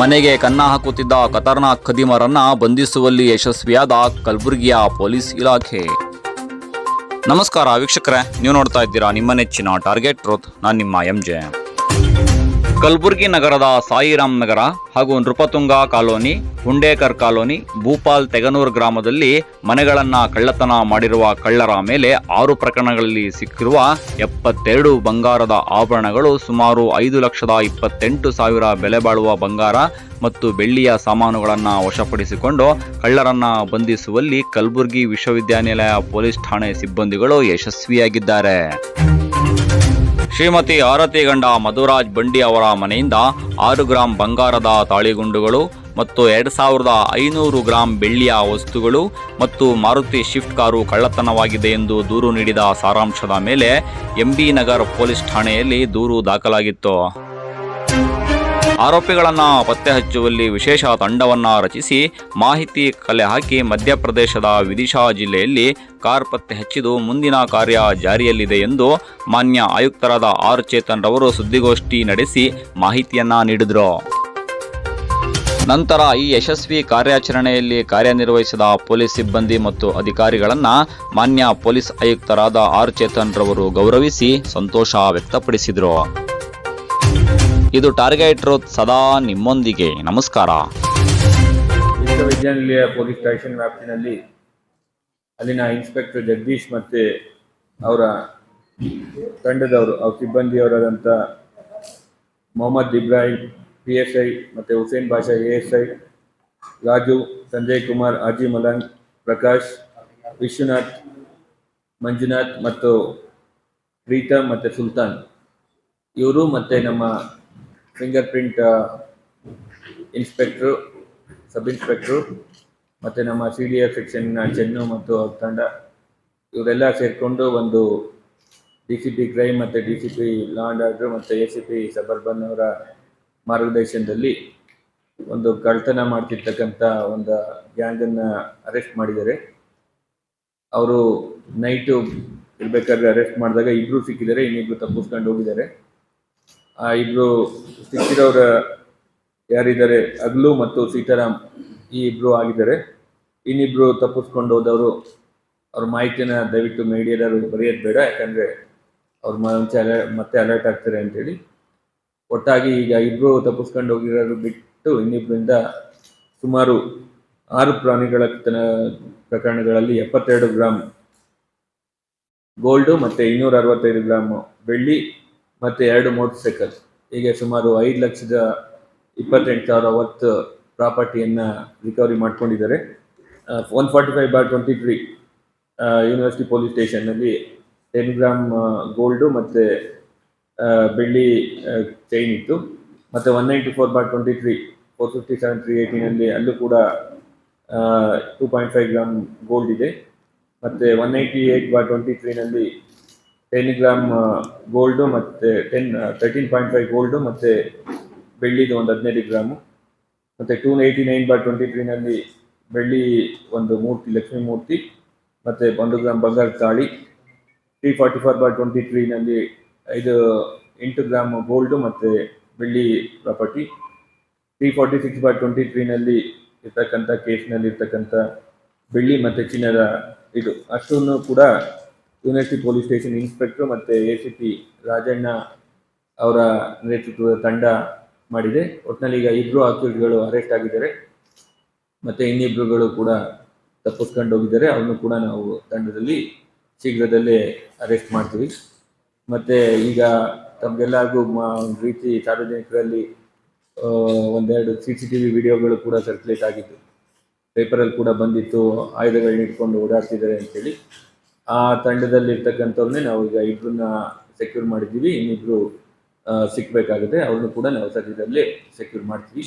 ಮನೆಗೆ ಕನ್ನ ಹಾಕುತ್ತಿದ್ದ ಖತರ್ನಾಕ್ ಖದೀಮರನ್ನ ಬಂಧಿಸುವಲ್ಲಿ ಯಶಸ್ವಿಯಾದ ಕಲಬುರಗಿಯ ಪೊಲೀಸ್ ಇಲಾಖೆ. ನಮಸ್ಕಾರ ವೀಕ್ಷಕರೇ, ನೀವು ನೋಡ್ತಾ ಇದ್ದೀರಾ ನಿಮ್ಮ ನೆಚ್ಚಿನ ಟಾರ್ಗೆಟ್ ಟ್ರೋತ್ ನಾನು ನಿಮ್ಮ ಎಂ ಜೆ ಕಲಬುರಗಿ ನಗರದ ಸಾಯಿರಾಮ್ ನಗರ ಹಾಗೂ ನೃಪತುಂಗ ಕಾಲೋನಿ, ಹುಂಡೇಕರ್ ಕಾಲೋನಿ, ಭೂಪಾಲ್ ತೆಗನೂರ್ ಗ್ರಾಮದಲ್ಲಿ ಮನೆಗಳನ್ನ ಕಳ್ಳತನ ಮಾಡಿರುವ ಕಳ್ಳರ ಮೇಲೆ ಆರು ಪ್ರಕರಣಗಳಲ್ಲಿ ಸಿಕ್ಕಿರುವ ಎಪ್ಪತ್ತೆರಡು ಬಂಗಾರದ ಆಭರಣಗಳು ಸುಮಾರು ಐದು ಲಕ್ಷದ ಇಪ್ಪತ್ತೆಂಟು ಸಾವಿರ ಬೆಲೆ ಬಾಳುವ ಬಂಗಾರ ಮತ್ತು ಬೆಳ್ಳಿಯ ಸಾಮಾನುಗಳನ್ನು ವಶಪಡಿಸಿಕೊಂಡು ಕಳ್ಳರನ್ನ ಬಂಧಿಸುವಲ್ಲಿ ಕಲಬುರಗಿ ವಿಶ್ವವಿದ್ಯಾನಿಲಯ ಪೊಲೀಸ್ ಠಾಣೆ ಸಿಬ್ಬಂದಿಗಳು ಯಶಸ್ವಿಯಾಗಿದ್ದಾರೆ. ಶ್ರೀಮತಿ ಆರತಿ ಗಂಡ ಮಧುರಾಜ್ ಬಂಡಿ ಅವರ ಮನೆಯಿಂದ ಆರು ಗ್ರಾಂ ಬಂಗಾರದ ತಾಳಿಗುಂಡುಗಳು ಮತ್ತು ಎರಡು ಸಾವಿರದ ಐನೂರು ಗ್ರಾಂ ಬೆಳ್ಳಿಯ ವಸ್ತುಗಳು ಮತ್ತು ಮಾರುತಿ ಶಿಫ್ಟ್ ಕಾರು ಕಳ್ಳತನವಾಗಿದೆ ಎಂದು ದೂರು ನೀಡಿದ ಸಾರಾಂಶದ ಮೇಲೆ ಎಂಬಿ ನಗರ್ ಪೊಲೀಸ್ ಠಾಣೆಯಲ್ಲಿ ದೂರು ದಾಖಲಾಗಿತ್ತು. ಆರೋಪಿಗಳನ್ನ ಪತ್ತೆ ಹಚ್ಚುವಲ್ಲಿ ವಿಶೇಷ ತಂಡವನ್ನ ರಚಿಸಿ ಮಾಹಿತಿ ಕಲೆ ಹಾಕಿ ಮಧ್ಯಪ್ರದೇಶದ ವಿದಿಶಾ ಜಿಲ್ಲೆಯಲ್ಲಿ ಕಾರ್ ಪತ್ತೆ ಹಚ್ಚಿದು ಮುಂದಿನ ಕಾರ್ಯ ಜಾರಿಯಲ್ಲಿದೆ ಎಂದು ಮಾನ್ಯ ಆಯುಕ್ತರಾದ ಆರ್ ಚೇತನ್ ರವರು ಸುದ್ದಿಗೋಷ್ಠಿ ನಡೆಸಿ ಮಾಹಿತಿಯನ್ನ ನೀಡಿದರು. ನಂತರ ಈ ಯಶಸ್ವಿ ಕಾರ್ಯಾಚರಣೆಯಲ್ಲಿ ಕಾರ್ಯನಿರ್ವಹಿಸಿದ ಪೊಲೀಸ್ ಸಿಬ್ಬಂದಿ ಮತ್ತು ಅಧಿಕಾರಿಗಳನ್ನು ಮಾನ್ಯ ಪೊಲೀಸ್ ಆಯುಕ್ತರಾದ ಆರ್ ಚೇತನ್ ರವರು ಗೌರವಿಸಿ ಸಂತೋಷ ವ್ಯಕ್ತಪಡಿಸಿದರು. ಇದು ಟಾರ್ಗೆಟ್ ರೋತ್ ಸದಾ ನಿಮ್ಮೊಂದಿಗೆ. ನಮಸ್ಕಾರ. ವಿಶ್ವವಿದ್ಯಾನಿಲಯ ಪೊಲೀಸ್ ಸ್ಟೇಷನ್ ವ್ಯಾಪ್ತಿನಲ್ಲಿ ಅಲ್ಲಿನ ಇನ್ಸ್ಪೆಕ್ಟರ್ ಜಗದೀಶ್ ಮತ್ತು ಅವರ ತಂಡದವರು, ಅವ್ರ ಸಿಬ್ಬಂದಿಯವರಾದಂಥ Mohammed Ibrahim P S I ಮತ್ತು Hussain Basha A S I Raju Sanjay Kumar Aji Malang, Prakash, Vishwanath, Manjunath ಮತ್ತು ಪ್ರೀತಮ್ ಮತ್ತು ಸುಲ್ತಾನ್. ಇವರು ಮತ್ತು ನಮ್ಮ finger print inspector sub inspector ಮತ್ತು ನಮ್ಮ ಸಿ ಡಿ ಎಫ್ ಸೆಕ್ಷನ್ನ ಚೆನ್ನು ಮತ್ತು ಅವ್ರ ತಂಡ, ಇವರೆಲ್ಲ ಸೇರಿಕೊಂಡು ಒಂದು ಡಿ ಸಿ ಪಿ ಕ್ರೈಮ್ ಮತ್ತು D C P law and order ಮತ್ತು ಎ ಸಿ ಪಿ ಸಬರ್ಬನ್ ಅವರ ಮಾರ್ಗದರ್ಶನದಲ್ಲಿ ಒಂದು ಕಳ್ತನ ಮಾಡ್ತಿರ್ತಕ್ಕಂಥ ಒಂದು ಗ್ಯಾಂಗನ್ನು ಅರೆಸ್ಟ್ ಮಾಡಿದ್ದಾರೆ. ಅವರು ನೈಟು ಇರಬೇಕಾದ್ರೆ ಅರೆಸ್ಟ್ ಮಾಡಿದಾಗ ಇಬ್ಬರು ಸಿಕ್ಕಿದ್ದಾರೆ ಇನ್ನಿಬ್ಬರು ತಪ್ಪಿಸ್ಕೊಂಡು ಹೋಗಿದ್ದಾರೆ. ಆ, ಇಬ್ರು ಸಿಕ್ಕಿರೋರ ಯಾರಿದ್ದಾರೆ? ಅಗ್ಲು ಮತ್ತು ಸೀತಾರಾಮ್ ಈ ಇಬ್ರು ಆಗಿದ್ದಾರೆ. ಇನ್ನಿಬ್ರು ತಪ್ಪಿಸ್ಕೊಂಡು ಹೋದವರು ಅವ್ರ ಮಾಹಿತಿನ ದಯವಿಟ್ಟು ಮೀಡಿಯಾದವರು ಬರೆಯೋದು ಬೇಡ, ಯಾಕಂದರೆ ಅವ್ರ ಮುಂಚೆ ಅಲರ್ ಮತ್ತೆ ಅಲರ್ಟ್ ಆಗ್ತಾರೆ ಅಂತೇಳಿ. ಒಟ್ಟಾಗಿ ಈಗ ಇಬ್ರು ತಪ್ಪಿಸ್ಕೊಂಡು ಹೋಗಿರೋರು ಬಿಟ್ಟು ಇನ್ನಿಬ್ಬರಿಂದ ಸುಮಾರು ಆರು ಪ್ರಾಣಿಗಳ ಪ್ರಕರಣಗಳಲ್ಲಿ ಎಪ್ಪತ್ತೆರಡು ಗ್ರಾಮ್ ಗೋಲ್ಡು ಮತ್ತು ಇನ್ನೂರ ಅರವತ್ತೈದು ಗ್ರಾಮ್ ಬೆಳ್ಳಿ ಮತ್ತು ಎರಡು ಮೋಟರ್ ಸೈಕಲ್ ಹೀಗೆ ಸುಮಾರು ಐದು ಲಕ್ಷದ ಇಪ್ಪತ್ತೆಂಟು ಸಾವಿರ ವರ್ತ್ ಪ್ರಾಪರ್ಟಿಯನ್ನು ರಿಕವರಿ ಮಾಡ್ಕೊಂಡಿದ್ದಾರೆ. One forty five bar twenty three university police ಸ್ಟೇಷನ್ನಲ್ಲಿ ten gram gold ಮತ್ತು ಬೆಳ್ಳಿ ಚೈನ್ ಇತ್ತು. ಮತ್ತು one ninety four bar twenty three four fifty seven three ಏಯ್ಟೀನಲ್ಲಿ ಅಲ್ಲೂ ಕೂಡ two point five gram gold ಇದೆ. ಮತ್ತು one ninety eight bar twenty ತ್ರೀನಲ್ಲಿ ten gram gold ಮತ್ತು ten thirteen point five gold ಮತ್ತು ಬೆಳ್ಳಿದು ಒಂದು ಹದಿನೈದು ಗ್ರಾಮು. ಮತ್ತು two eighty nine bar twenty ತ್ರೀನಲ್ಲಿ ಬೆಳ್ಳಿ ಒಂದು ಮೂರ್ತಿ, ಲಕ್ಷ್ಮೀ ಮೂರ್ತಿ, ಮತ್ತು ಒಂದು ಗ್ರಾಮ್ ಬಂಗಾರ ತಾಳಿ. Three forty four bar twenty ತ್ರೀನಲ್ಲಿ ಐದು, ಎಂಟು ಗ್ರಾಮ್ ಗೋಲ್ಡು ಮತ್ತು ಬೆಳ್ಳಿ property three forty six bar twenty ತ್ರೀನಲ್ಲಿ ಇರ್ತಕ್ಕಂಥ ಕೇಸ್ನಲ್ಲಿ ಇರ್ತಕ್ಕಂಥ ಬೆಳ್ಳಿ ಮತ್ತು ಚಿನ್ನದ ಇದು. ಅಷ್ಟನ್ನು ಕೂಡ ಯೂನಿವರ್ಸಿಟಿ ಪೊಲೀಸ್ ಸ್ಟೇಷನ್ ಇನ್ಸ್ಪೆಕ್ಟರ್ ಮತ್ತು ಎ ಸಿ ಪಿ ರಾಜಣ್ಣ ಅವರ ನೇತೃತ್ವದ ತಂಡ ಮಾಡಿದೆ. ಒಟ್ಟಿನಲ್ಲಿ ಈಗ ಇಬ್ಬರು ಆಕ್ಯೂಸ್ಗಳು ಅರೆಸ್ಟ್ ಆಗಿದ್ದಾರೆ. ಮತ್ತು ಇನ್ನಿಬ್ಬರುಗಳು ಕೂಡ ತಪ್ಪಿಸ್ಕೊಂಡು ಹೋಗಿದ್ದಾರೆ. ಅವ್ರನ್ನೂ ಕೂಡ ನಾವು ತಂಡದಲ್ಲಿ ಶೀಘ್ರದಲ್ಲೇ ಅರೆಸ್ಟ್ ಮಾಡ್ತೀವಿ. ಮತ್ತು ಈಗ ತಮಗೆಲ್ಲರಿಗೂ ರೀತಿ ಸಾರ್ವಜನಿಕರಲ್ಲಿ ಒಂದೆರಡು ಸಿ ಸಿ ಟಿ ವಿ ವಿಡಿಯೋಗಳು ಕೂಡ ಸರ್ಕ್ಯುಲೇಟ್ ಆಗಿತ್ತು. ಪೇಪರಲ್ಲಿ ಕೂಡ ಬಂದಿತ್ತು. ಆಯುಧಗಳನ್ನ ಇಟ್ಕೊಂಡು ಓಡಾಡ್ತಿದ್ದಾರೆ ಅಂತೇಳಿ. ಆ ತಂಡದಲ್ಲಿ ಇರ್ತಕ್ಕಂಥವ್ರನ್ನೇ ನಾವು ಈಗ ಇಬ್ಬರನ್ನ ಸೆಕ್ಯೂರ್ ಮಾಡಿದ್ದೀವಿ. ಇನ್ನಿಬ್ಬರು ಸಿಕ್ಕಬೇಕಾಗುತ್ತೆ ಅವ್ರನ್ನೂ ಕೂಡ ನಾವು ಸದ್ಯದಲ್ಲೇ ಸೆಕ್ಯೂರ್ ಮಾಡ್ತೀವಿ.